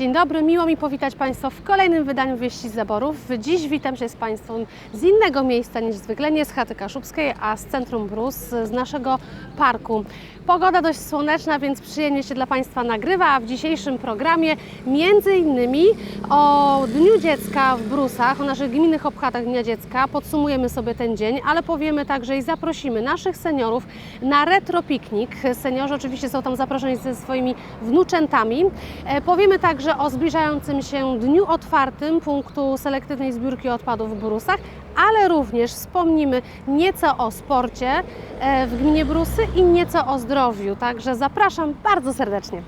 Dzień dobry, miło mi powitać Państwa w kolejnym wydaniu Wieści z Zaborów. Dziś witam się z Państwem z innego miejsca niż zwykle, nie z chaty Kaszubskiej, a z Centrum Brus, z naszego parku. Pogoda dość słoneczna, więc przyjemnie się dla Państwa nagrywa, a w dzisiejszym programie między innymi o Dniu Dziecka w Brusach, o naszych gminnych obchadach Dnia Dziecka. Podsumujemy sobie ten dzień, ale powiemy także i zaprosimy naszych seniorów na retro piknik. Seniorzy oczywiście są tam zaproszeni ze swoimi wnuczętami. E, Powiemy także o zbliżającym się dniu otwartym punktu selektywnej zbiórki odpadów w Brusach, ale również wspomnimy nieco o sporcie e, w gminie Brusy i nieco o zdrowiu. Także zapraszam bardzo serdecznie.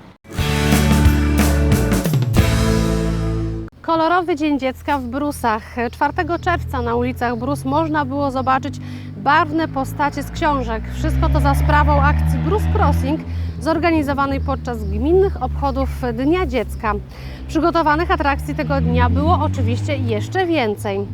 Kolorowy Dzień Dziecka w Brusach. 4 czerwca na ulicach Brus można było zobaczyć barwne postacie z książek. Wszystko to za sprawą akcji Brus Crossing zorganizowanej podczas gminnych obchodów Dnia Dziecka. Przygotowanych atrakcji tego dnia było oczywiście jeszcze więcej.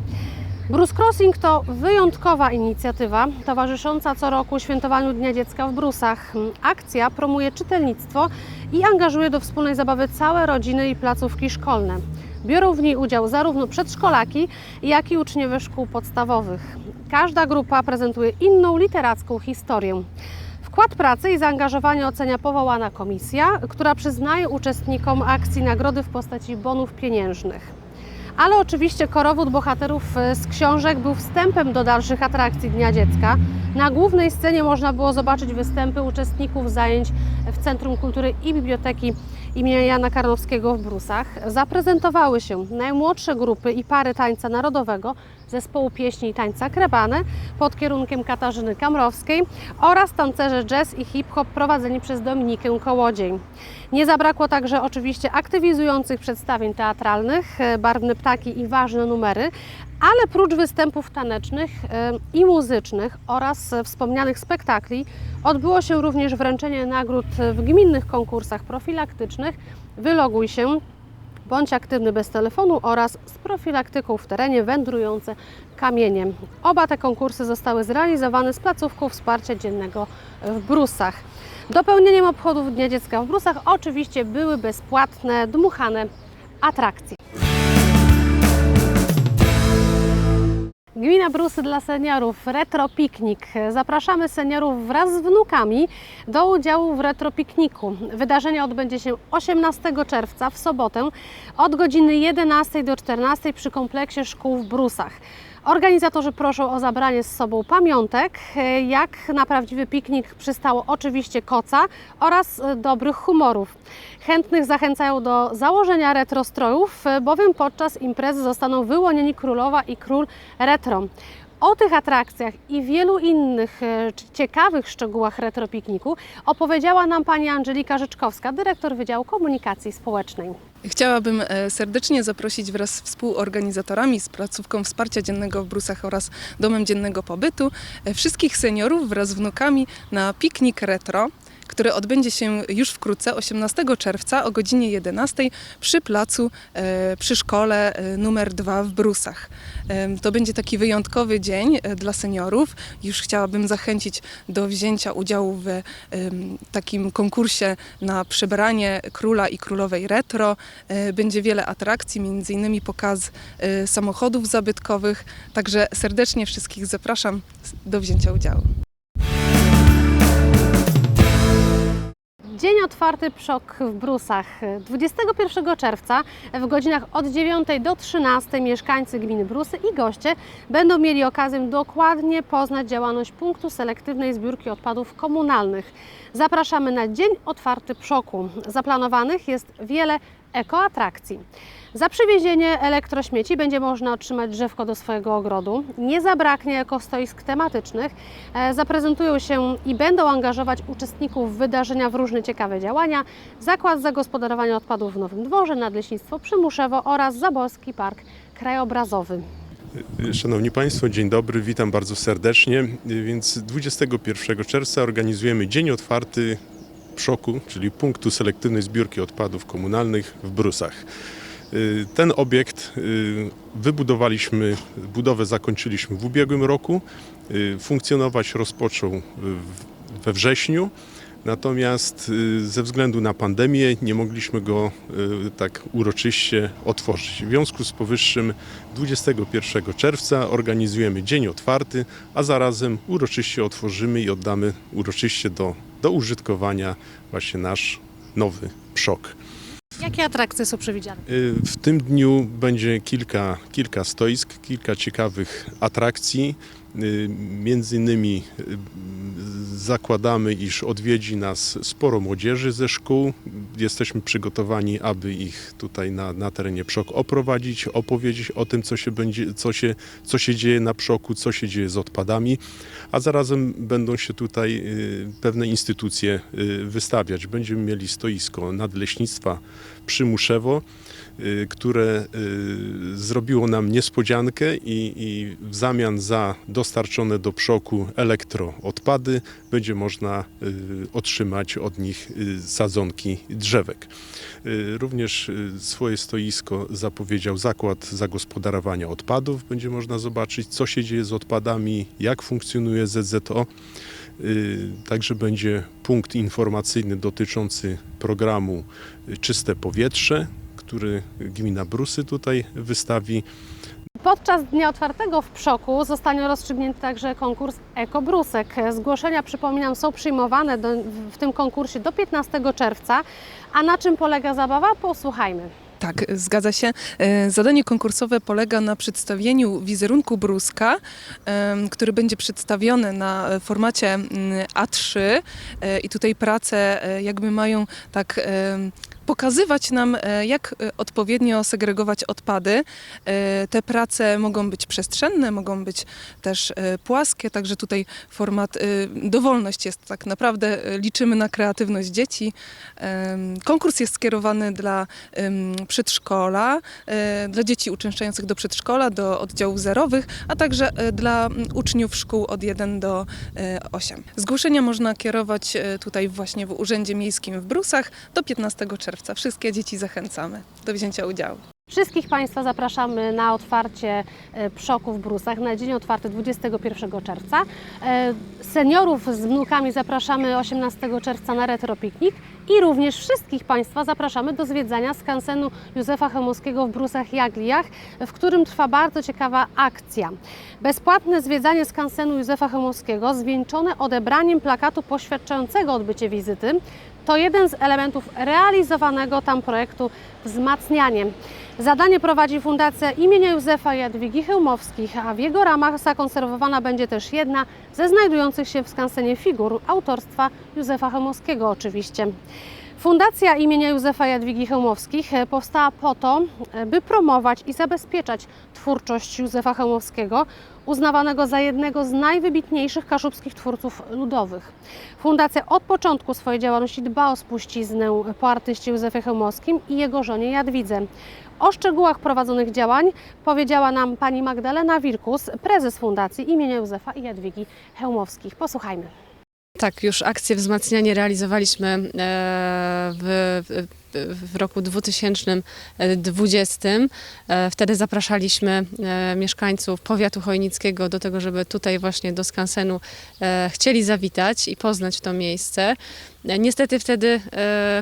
Bruce Crossing to wyjątkowa inicjatywa towarzysząca co roku świętowaniu Dnia Dziecka w Brusach. Akcja promuje czytelnictwo i angażuje do wspólnej zabawy całe rodziny i placówki szkolne. Biorą w niej udział zarówno przedszkolaki, jak i uczniowie szkół podstawowych. Każda grupa prezentuje inną literacką historię. Wkład pracy i zaangażowanie ocenia powołana komisja, która przyznaje uczestnikom akcji nagrody w postaci bonów pieniężnych. Ale oczywiście korowód bohaterów e, z książek był wstępem do dalszych atrakcji Dnia Dziecka. Na głównej scenie można było zobaczyć występy uczestników zajęć w Centrum Kultury i Biblioteki imienia Jana Karnowskiego w Brusach. Zaprezentowały się najmłodsze grupy i pary tańca narodowego, zespołu pieśni i tańca krebane pod kierunkiem Katarzyny Kamrowskiej oraz tancerze jazz i hip-hop prowadzeni przez Dominikę Kołodziej. Nie zabrakło także oczywiście aktywizujących przedstawień teatralnych, e, barwne ptaki i ważne numery, ale prócz występów tanecznych e, i muzycznych oraz e, wspomnianych spektakli odbyło się również wręczenie nagród w gminnych konkursach profilaktycznych Wyloguj się, bądź aktywny bez telefonu oraz z profilaktyką w terenie wędrujące kamieniem. Oba te konkursy zostały zrealizowane z placówką wsparcia dziennego w Brusach. Dopełnieniem obchodów Dnia Dziecka w Brusach oczywiście były bezpłatne, dmuchane atrakcje. Gmina Brusy dla seniorów, retro piknik. Zapraszamy seniorów wraz z wnukami do udziału w retro pikniku. Wydarzenie odbędzie się 18 czerwca w sobotę od godziny 11 do 14 przy kompleksie szkół w Brusach. Organizatorzy proszą o zabranie z sobą pamiątek, e, jak na prawdziwy piknik przystało oczywiście koca oraz e, dobrych humorów. Chętnych zachęcają do założenia retrostrojów, e, bowiem podczas imprezy zostaną wyłonieni królowa i król retro. O tych atrakcjach i wielu innych ciekawych szczegółach retropikniku opowiedziała nam pani Angelika Życzkowska, dyrektor Wydziału Komunikacji Społecznej. Chciałabym e, serdecznie zaprosić wraz z współorganizatorami, z placówką wsparcia dziennego w Brusach oraz Domem Dziennego Pobytu e, wszystkich seniorów wraz z wnukami na piknik retro, który odbędzie się już wkrótce, 18 czerwca o godzinie 11 przy placu, e, przy szkole e, numer 2 w Brusach. E, To będzie taki wyjątkowy dzień dla seniorów. Już chciałabym zachęcić do wzięcia udziału w takim konkursie na przebranie króla i królowej retro. Będzie wiele atrakcji, między innymi pokaz samochodów zabytkowych. Także serdecznie wszystkich zapraszam do wzięcia udziału. Dzień otwarty PSZOK w Brusach. 21 czerwca w godzinach od 9 do 13 mieszkańcy gminy Brusy i goście będą mieli okazję dokładnie poznać działalność punktu selektywnej zbiórki odpadów komunalnych. Zapraszamy na Dzień otwarty PSZOK-u. Zaplanowanych jest wiele ekoatrakcji. Za przywiezienie elektrośmieci będzie można otrzymać drzewko do swojego ogrodu. Nie zabraknie ekostoisk tematycznych. E, Zaprezentują się i będą angażować uczestników wydarzenia w różne ciekawe działania. Zakład zagospodarowania odpadów w Nowym Dworze, Nadleśnictwo Przymuszewo oraz Zaborski Park Krajobrazowy. Szanowni Państwo, dzień dobry, witam bardzo serdecznie. Więc 21 czerwca organizujemy Dzień Otwarty PSZOK-u, czyli Punktu Selektywnej Zbiórki Odpadów Komunalnych w Brusach. Y, Ten obiekt y, wybudowaliśmy, budowę zakończyliśmy w ubiegłym roku. Y, Funkcjonować rozpoczął we wrześniu. Natomiast ze względu na pandemię nie mogliśmy go tak uroczyście otworzyć. W związku z powyższym 21 czerwca organizujemy dzień otwarty, a zarazem uroczyście otworzymy i oddamy uroczyście do, do użytkowania właśnie nasz nowy przok. Jakie atrakcje są przewidziane? Y, W tym dniu będzie kilka, kilka stoisk, kilka ciekawych atrakcji. Y, Między innymi y, zakładamy, iż odwiedzi nas sporo młodzieży ze szkół. Jesteśmy przygotowani, aby ich tutaj na, na terenie Przok oprowadzić, opowiedzieć o tym, co się, będzie, co, się, co się dzieje na Przoku, co się dzieje z odpadami, a zarazem będą się tutaj pewne instytucje wystawiać. Będziemy mieli stoisko nadleśnictwa Przymuszewo, które y, zrobiło nam niespodziankę i, i w zamian za dostarczone do przoku elektroodpady będzie można y, otrzymać od nich y, sadzonki drzewek. Y, Również y, swoje stoisko zapowiedział Zakład Zagospodarowania Odpadów. Będzie można zobaczyć, co się dzieje z odpadami, jak funkcjonuje ZZO. Y, Także będzie punkt informacyjny dotyczący programu y, Czyste Powietrze, który gmina Brusy tutaj wystawi. Podczas dnia otwartego w Przoku zostanie rozstrzygnięty także konkurs Ekobrusek. Zgłoszenia, przypominam, są przyjmowane do, w tym konkursie do 15 czerwca. A na czym polega zabawa? Posłuchajmy. Tak, zgadza się. E, Zadanie konkursowe polega na przedstawieniu wizerunku bruska, em, który będzie przedstawiony na e, formacie mm, A3 e, i tutaj prace e, jakby mają tak pokazywać nam, e, jak e, odpowiednio segregować odpady. E, Te prace mogą być przestrzenne, mogą być też płaskie, także tutaj format, dowolność jest tak naprawdę, liczymy na kreatywność dzieci. Konkurs jest skierowany dla przedszkola, dla dzieci uczęszczających do przedszkola, do oddziałów zerowych, a także dla uczniów szkół od 1 do e, 8. Zgłoszenia można kierować tutaj właśnie w Urzędzie Miejskim w Brusach do 15 czerwca. Wszystkie dzieci zachęcamy do wzięcia udziału. Wszystkich Państwa zapraszamy na otwarcie e, Przoku w Brusach na dzień otwarty 21 czerwca. E, Seniorów z wnukami zapraszamy 18 czerwca na retro piknik i również wszystkich Państwa zapraszamy do zwiedzania skansenu Józefa Chełmowskiego w Brusach Jagliach, w którym trwa bardzo ciekawa akcja. Bezpłatne zwiedzanie skansenu Józefa Chełmowskiego zwieńczone odebraniem plakatu poświadczającego odbycie wizyty to jeden z elementów realizowanego tam projektu Wzmacnianie. Zadanie prowadzi Fundacja imienia Józefa Jadwigi Chełmowskich, a w jego ramach zakonserwowana będzie też jedna ze znajdujących się w skansenie figur autorstwa Józefa Chełmowskiego oczywiście. Fundacja imienia Józefa Jadwigi Chełmowskich e, powstała po to, e, by promować i zabezpieczać twórczość Józefa Chełmowskiego, uznawanego za jednego z najwybitniejszych kaszubskich twórców ludowych. Fundacja od początku swojej działalności dba o spuściznę po artyście Józefie Chełmowskim i jego żonie Jadwidze. O szczegółach prowadzonych działań powiedziała nam pani Magdalena Wirkus, prezes Fundacji imienia Józefa i Jadwigi Chełmowskich. Posłuchajmy. Tak, już akcję wzmacnianie realizowaliśmy e, w, w, roku 2020. E, Wtedy zapraszaliśmy e, mieszkańców powiatu chojnickiego do tego, żeby tutaj właśnie do skansenu e, chcieli zawitać i poznać to miejsce. Niestety wtedy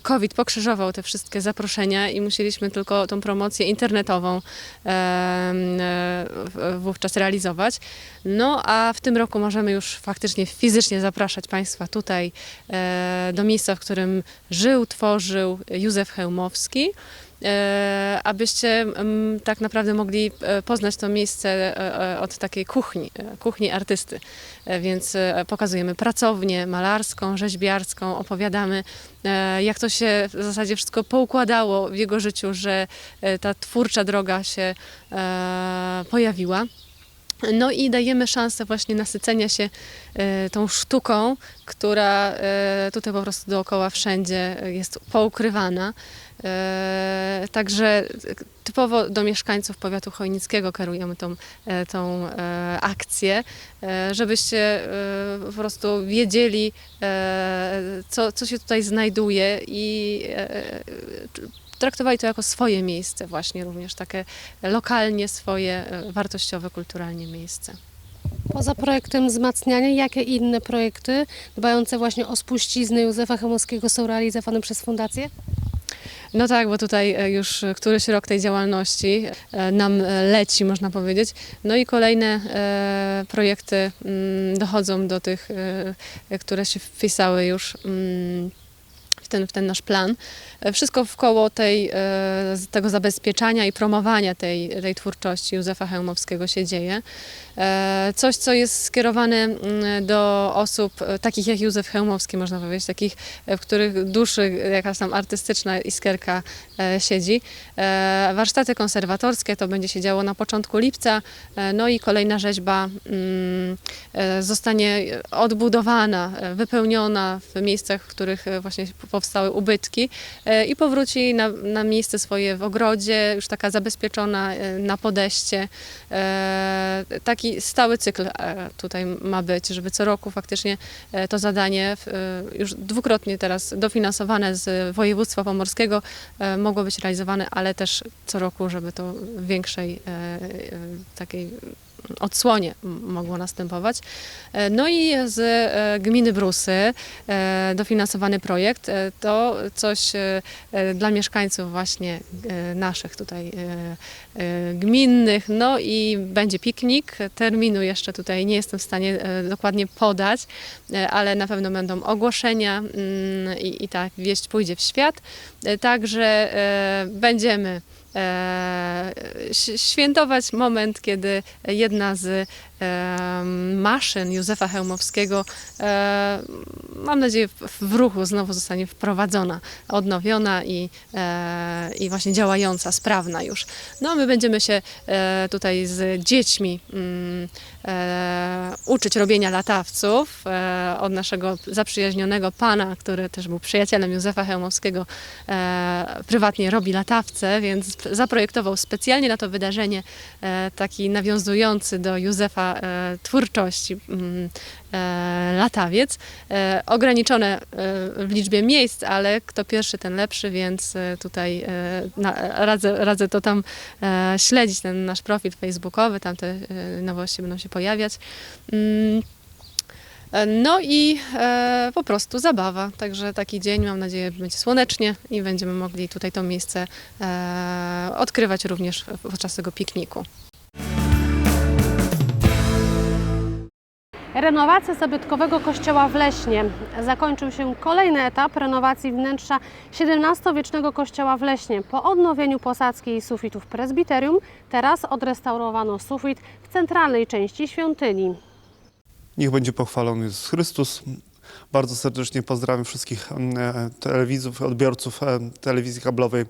COVID pokrzyżował te wszystkie zaproszenia i musieliśmy tylko tą promocję internetową wówczas realizować. No a w tym roku możemy już faktycznie fizycznie zapraszać Państwa tutaj do miejsca, w którym żył, tworzył Józef Chełmowski. e, Abyście mm, tak naprawdę mogli e, poznać to miejsce e, od takiej kuchni, kuchni artysty. Więc pokazujemy pracownię malarską, rzeźbiarską, opowiadamy, jak to się w zasadzie wszystko poukładało w jego życiu, że ta twórcza droga się pojawiła. No i dajemy szansę właśnie nasycenia się e, tą sztuką, która e, tutaj po prostu dookoła wszędzie jest poukrywana. E, Także typowo do mieszkańców powiatu chojnickiego kierujemy tą, tą akcję, żebyście po prostu wiedzieli, co, co się tutaj znajduje i e, traktowali to jako swoje miejsce właśnie również takie lokalnie swoje, e, wartościowe, kulturalnie miejsce. Poza projektem wzmacniania, jakie inne projekty dbające właśnie o spuściznę Józefa Chemowskiego są realizowane przez Fundację? No tak, bo tutaj e, już któryś rok tej działalności e, nam leci, można powiedzieć. No i kolejne projekty mm, dochodzą do tych, które się wpisały już mm, w ten, w ten nasz plan. E, Wszystko wkoło tej, e, tego zabezpieczania i promowania tej, tej twórczości Józefa Chełmowskiego się dzieje. E, Coś, co jest skierowane mm, do osób takich jak Józef Chełmowski, można powiedzieć, takich, w których duszy jakaś tam artystyczna iskierka siedzi. Warsztaty konserwatorskie to będzie się działo na początku lipca, no i kolejna rzeźba mm, zostanie odbudowana, wypełniona w miejscach, w których właśnie powstały ubytki e, i powróci na, na miejsce swoje w ogrodzie, już taka zabezpieczona e, na podejście. E, Taki stały cykl tutaj ma być, żeby co roku faktycznie to zadanie już dwukrotnie teraz dofinansowane z województwa pomorskiego mogło być realizowane, ale też co roku, żeby to w większej takiej odsłonie mogło następować. E, No i z e, gminy Brusy e, dofinansowany projekt to coś dla mieszkańców właśnie naszych tutaj gminnych. No i będzie piknik. Terminu jeszcze tutaj nie jestem w stanie dokładnie podać, ale na pewno będą ogłoszenia mm, i, i tak wieść pójdzie w świat. Także będziemy świętować moment, kiedy jedna z e, maszyn Józefa Chełmowskiego, e, mam nadzieję, w- ruchu znowu zostanie wprowadzona, odnowiona i, e, i właśnie działająca, sprawna już. No, my będziemy się e, tutaj z dziećmi mm, e, uczyć robienia latawców od naszego zaprzyjaźnionego pana, który też był przyjacielem Józefa Chełmowskiego, e, prywatnie robi latawce, więc zaprojektował specjalnie na to wydarzenie taki nawiązujący do Józefa e, twórczości mm, e, latawiec. E, ograniczone w liczbie miejsc, ale kto pierwszy, ten lepszy, więc tutaj radzę, radzę to tam śledzić, ten nasz profil facebookowy, tam te nowości będą się pojawiać. Mm, No i e, po prostu zabawa. Także taki dzień, mam nadzieję, będzie słonecznie i będziemy mogli tutaj to miejsce e, odkrywać również podczas tego pikniku. Renowacja zabytkowego kościoła w Leśnie. Zakończył się kolejny etap renowacji wnętrza XVII-wiecznego kościoła w Leśnie. Po odnowieniu posadzki i sufitów prezbiterium, teraz odrestaurowano sufit w centralnej części świątyni. Niech będzie pochwalony Jezus Chrystus. Bardzo serdecznie pozdrawiam wszystkich e, telewizów, odbiorców e, telewizji kablowej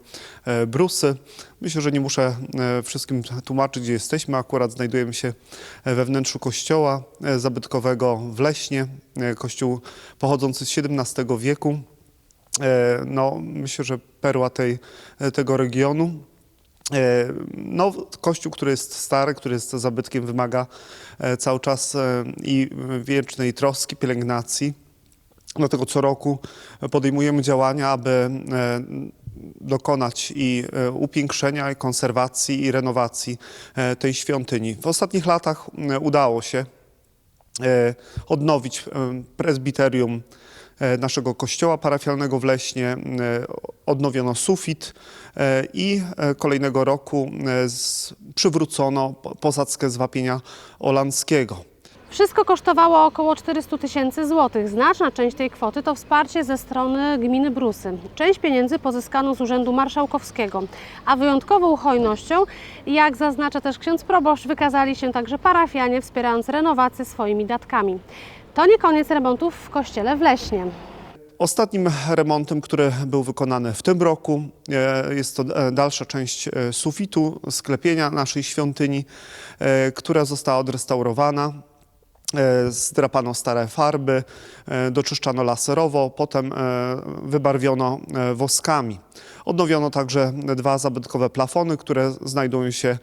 e, Brusy. Myślę, że nie muszę wszystkim tłumaczyć, gdzie jesteśmy. Akurat znajdujemy się we wnętrzu kościoła zabytkowego w Leśnie. Kościół pochodzący z XVII wieku. No, myślę, że perła tej, tego regionu. No, kościół, który jest stary, który jest zabytkiem, wymaga cały czas i wiecznej troski, pielęgnacji. Dlatego co roku podejmujemy działania, aby e, dokonać i e, upiększenia, i konserwacji, i renowacji e, tej świątyni. W ostatnich latach udało się odnowić prezbiterium naszego kościoła parafialnego w Leśnie. Odnowiono sufit i kolejnego roku przywrócono po- posadzkę z wapienia olandzkiego. Wszystko kosztowało około 400 tysięcy złotych. Znaczna część tej kwoty to wsparcie ze strony gminy Brusy. Część pieniędzy pozyskano z Urzędu Marszałkowskiego, a wyjątkową hojnością, jak zaznacza też ksiądz proboszcz, wykazali się także parafianie, wspierając renowację swoimi datkami. To nie koniec remontów w kościele w Leśnie. Ostatnim remontem, który był wykonany w tym roku, e, jest to e, dalsza część e, sufitu, sklepienia naszej świątyni, która została odrestaurowana. E, Zdrapano stare farby, e, doczyszczano laserowo, potem e, wybarwiono woskami. Odnowiono także dwa zabytkowe plafony, które znajdują się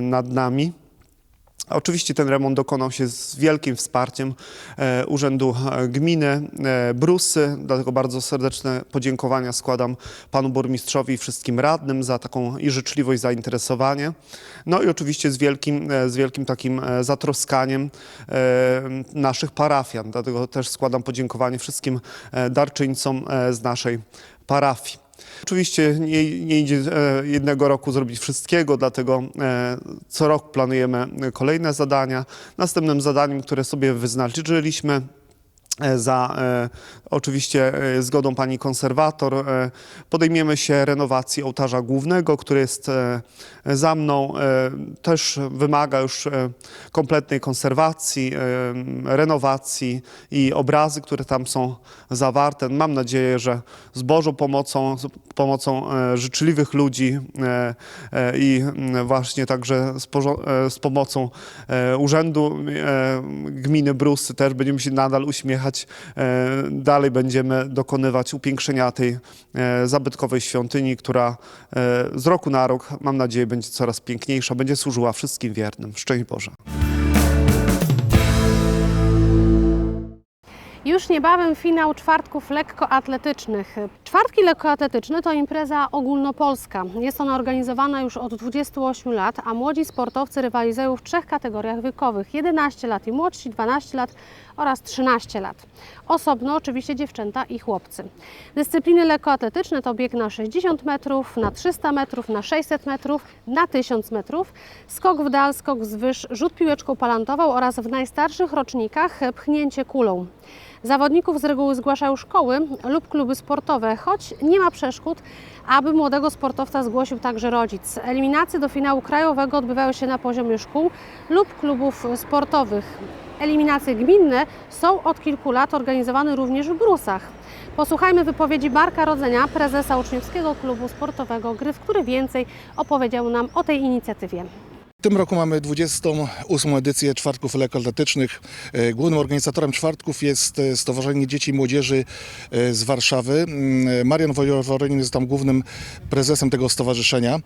nad nami. Oczywiście ten remont dokonał się z wielkim wsparciem e, Urzędu e, Gminy e, Brusy, dlatego bardzo serdeczne podziękowania składam panu burmistrzowi i wszystkim radnym za taką i życzliwość, zainteresowanie. No i oczywiście z wielkim, z wielkim takim zatroskaniem naszych parafian, dlatego też składam podziękowanie wszystkim darczyńcom z naszej parafii. Oczywiście nie, nie idzie e, jednego roku zrobić wszystkiego, dlatego e, co rok planujemy kolejne zadania. Następnym zadaniem, które sobie wyznaczyliśmy, za e, oczywiście e, zgodą pani konserwator e, podejmiemy się renowacji ołtarza głównego, który jest e, za mną. E, też wymaga już e, kompletnej konserwacji, e, renowacji i obrazy, które tam są zawarte. Mam nadzieję, że z Bożą pomocą, z pomocą e, życzliwych ludzi e, e, i mm, właśnie także z, e, z pomocą e, Urzędu e, Gminy Brusy też będziemy się nadal uśmiechać. E, Dalej będziemy dokonywać upiększenia tej e, zabytkowej świątyni, która e, z roku na rok, mam nadzieję, będzie coraz piękniejsza, będzie służyła wszystkim wiernym. Szczęść Boże. Już niebawem finał czwartków lekkoatletycznych. Czwartki lekkoatletyczne to impreza ogólnopolska. Jest ona organizowana już od 28 lat, a młodzi sportowcy rywalizują w trzech kategoriach wiekowych: 11 lat i młodsi, 12 lat oraz 13 lat. Osobno oczywiście dziewczęta i chłopcy. Dyscypliny lekkoatletyczne to bieg na 60 metrów, na 300 metrów, na 600 metrów, na 1000 metrów, skok w dal, skok wzwyż, rzut piłeczką palantową oraz w najstarszych rocznikach pchnięcie kulą. Zawodników z reguły zgłaszają szkoły lub kluby sportowe, choć nie ma przeszkód, aby młodego sportowca zgłosił także rodzic. Eliminacje do finału krajowego odbywają się na poziomie szkół lub klubów sportowych. Eliminacje gminne są od kilku lat organizowane również w Brusach. Posłuchajmy wypowiedzi Marka Rodzenia, prezesa uczniowskiego klubu sportowego Gryf, który więcej opowiedział nam o tej inicjatywie. W tym roku mamy 28. edycję czwartków lekkoatletycznych. E, Głównym organizatorem czwartków jest e, Stowarzyszenie Dzieci i Młodzieży e, z Warszawy. Mm, Marian Wojoworynin jest tam głównym prezesem tego stowarzyszenia.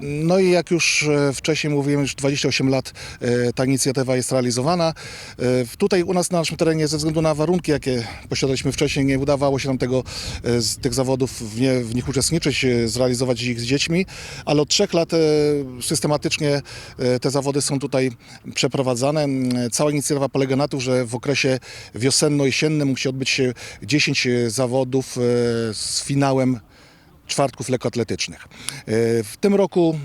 No i jak już wcześniej mówiłem, już 28 lat ta inicjatywa jest realizowana. Tutaj u nas na naszym terenie ze względu na warunki, jakie posiadaliśmy wcześniej, nie udawało się nam tego, z tych zawodów w, nie, w nich uczestniczyć, zrealizować ich z dziećmi, ale od trzech lat systematycznie e, te zawody są tutaj przeprowadzane. Mm, Cała inicjatywa polega na tym, że w okresie wiosenno-jesiennym musi odbyć się 10 zawodów e, z finałem czwartków lekkoatletycznych. E, W tym roku,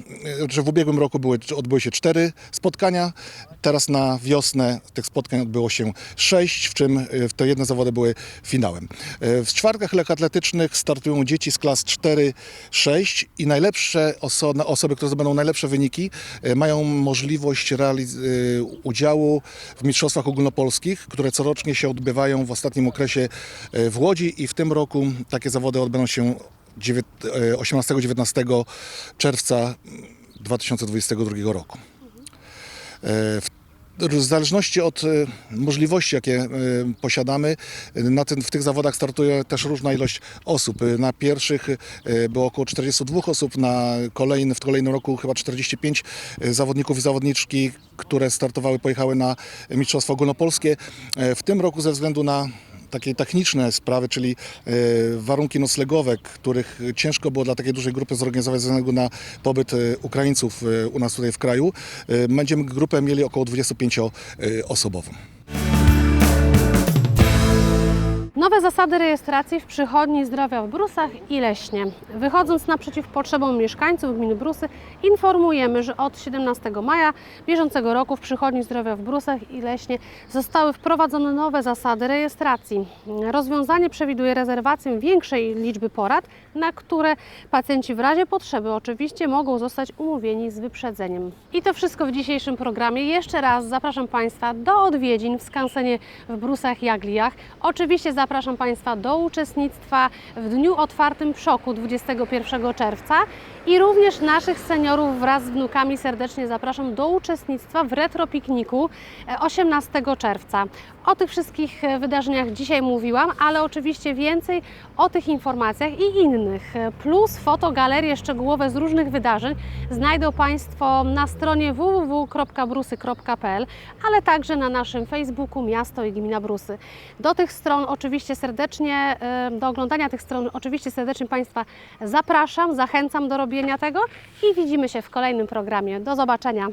e, że w ubiegłym roku były, odbyły się cztery spotkania, teraz na wiosnę tych spotkań odbyło się sześć, w czym te jedne zawody były finałem. E, W czwartkach lekkoatletycznych startują dzieci z klas 4-6 i najlepsze oso- osoby, które zdobędą najlepsze wyniki, mają możliwość udziału w mistrzostwach ogólnopolskich, które corocznie się odbywają w ostatnim okresie w Łodzi i w tym roku takie zawody odbędą się 18-19 czerwca 2022 roku. E, w zależności od e, możliwości, jakie e, posiadamy, e, na ten, w tych zawodach startuje też różna ilość osób. E, Na pierwszych e, było około 42 osób, na kolejny, w kolejnym roku chyba 45 e, zawodników i zawodniczki, które startowały, pojechały na Mistrzostwa Ogólnopolskie. E, W tym roku ze względu na takie techniczne sprawy, czyli e, warunki noclegowe, których ciężko było dla takiej dużej grupy zorganizować ze względu na pobyt e, Ukraińców e, u nas tutaj w kraju. Będziemy grupę mieli około 25-osobową. Nowe zasady rejestracji w przychodni zdrowia w Brusach i Leśnie. Wychodząc naprzeciw potrzebom mieszkańców gminy Brusy, informujemy, że od 17 maja bieżącego roku w przychodni zdrowia w Brusach i Leśnie zostały wprowadzone nowe zasady rejestracji. Rozwiązanie przewiduje rezerwację większej liczby porad, na które pacjenci w razie potrzeby oczywiście mogą zostać umówieni z wyprzedzeniem. I to wszystko w dzisiejszym programie. Jeszcze raz zapraszam Państwa do odwiedzin w skansenie w Brusach i Agliach. Oczywiście zapraszam Państwa do uczestnictwa w Dniu Otwartym w Szoku 21 czerwca I również naszych seniorów wraz z wnukami serdecznie zapraszam do uczestnictwa w retro pikniku e, 18 czerwca. O tych wszystkich e, wydarzeniach dzisiaj mówiłam, ale oczywiście więcej o tych informacjach i innych, e, plus fotogalerie szczegółowe z różnych wydarzeń znajdą Państwo na stronie www.brusy.pl, ale także na naszym Facebooku Miasto i Gmina Brusy. Do tych stron oczywiście serdecznie, do oglądania tych stron oczywiście serdecznie Państwa zapraszam, zachęcam do robienia tego i widzimy się w kolejnym programie. Do zobaczenia.